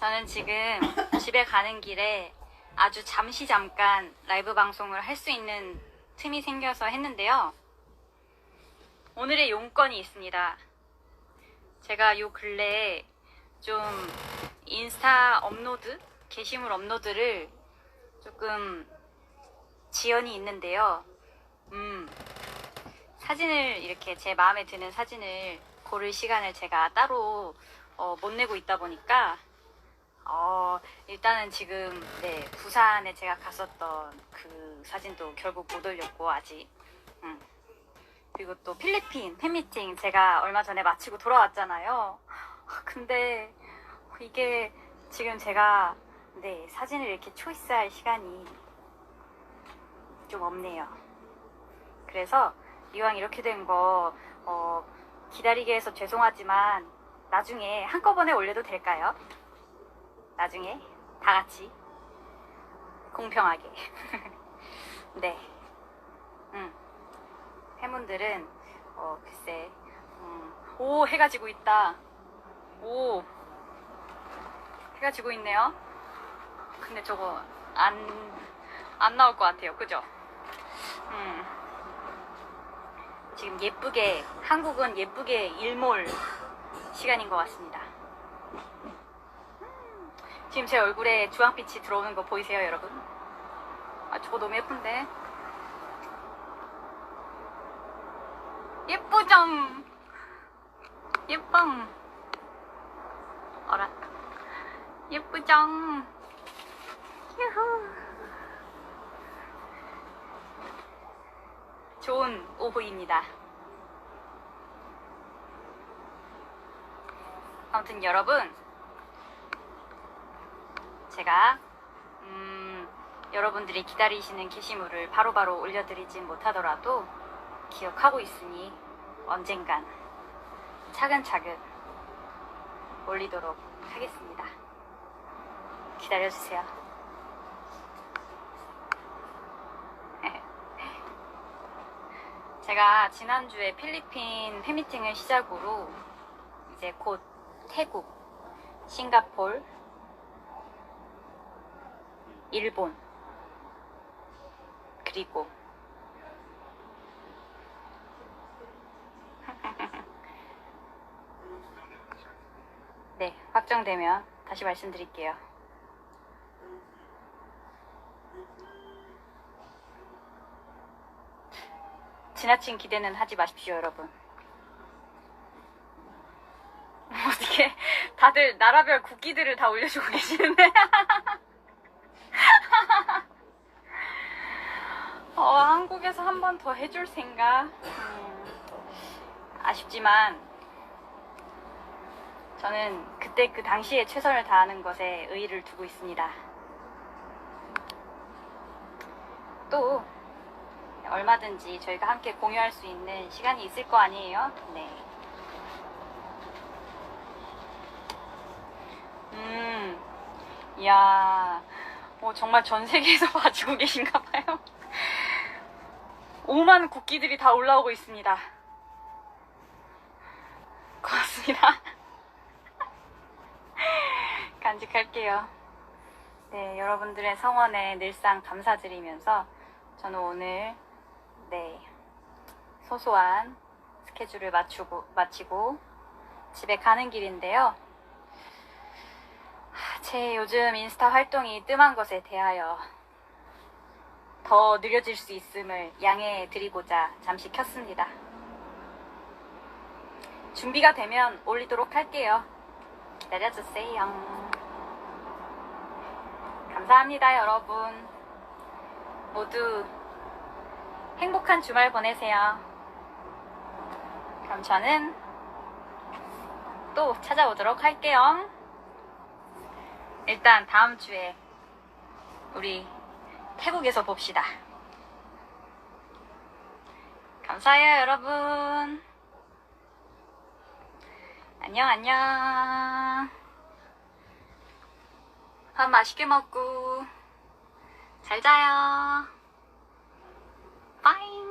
저는 지금 집에 가는 길에 아주 잠시 잠깐 라이브 방송을 할 수 있는 틈이 생겨서 했는데요. 오늘의 용건이 있습니다. 제가 요 근래에 좀 인스타 업로드, 게시물 업로드를 조금 지연이 있는데요. 음, 사진을 이렇게 제 마음에 드는 사진을 고를 시간을 제가 따로 어, 못 내고 있다 보니까 어, 일단은 지금 네 부산에 제가 갔었던 그 사진도 결국 못 올렸고 아직 음. 그리고 또 필리핀 팬미팅 제가 얼마 전에 마치고 돌아왔잖아요. 근데 이게 지금 제가 네 사진을 이렇게 초이스할 시간이 좀 없네요. 그래서 이왕 이렇게 된거 어, 기다리게 해서 죄송하지만 나중에 한꺼번에 올려도 될까요? 나중에 다 같이 공평하게. 네. 음. 팬분들은 어 글쎄 음, 오 해가 지고 있다. 오 해가 지고 있네요. 근데 저거 안 안 나올 것 같아요. 그죠? 음. 지금 예쁘게 한국은 예쁘게 일몰 시간인 것 같습니다. 음, 지금 제 얼굴에 주황빛이 들어오는 거 보이세요, 여러분? 아, 저거 너무 예쁜데. 예쁘죠? 예쁨. 어라. 예쁘죠? 유후. 좋은 오후입니다. 아무튼 여러분, 제가 음, 여러분들이 기다리시는 게시물을 바로 바로 올려드리진 못하더라도 기억하고 있으니 언젠간 차근차근 올리도록 하겠습니다. 기다려주세요. 제가 지난주에 필리핀 팬미팅을 시작으로 이제 곧 태국, 싱가폴, 일본, 그리고 네, 확정되면 다시 말씀드릴게요. 지나친 기대는 하지 마십시오, 여러분. 어떻게 다들 나라별 국기들을 다 올려주고 계시는데? 어, 한국에서 한 번 더 해줄 생각? 음, 아쉽지만 저는 그때 그 당시에 최선을 다하는 것에 의의를 두고 있습니다. 또 얼마든지 저희가 함께 공유할 수 있는 시간이 있을 거 아니에요? 네. 음, 이야, 어, 정말 전 세계에서 봐주고 계신가 봐요. 5만 국기들이 다 올라오고 있습니다. 고맙습니다. 간직할게요. 네, 여러분들의 성원에 늘상 감사드리면서 저는 오늘 네 소소한 스케줄을 마치고 마치고 집에 가는 길인데요. 하, 제 요즘 인스타 활동이 뜸한 것에 대하여 더 느려질 수 있음을 양해해 드리고자 잠시 켰습니다. 준비가 되면 올리도록 할게요. 기다려주세요. 감사합니다, 여러분. 모두 행복한 주말 보내세요. 그럼 저는 또 찾아오도록 할게요. 일단 다음 주에 우리 태국에서 봅시다. 감사해요, 여러분. 안녕, 안녕. 밥 맛있게 먹고 잘 자요. 빠이.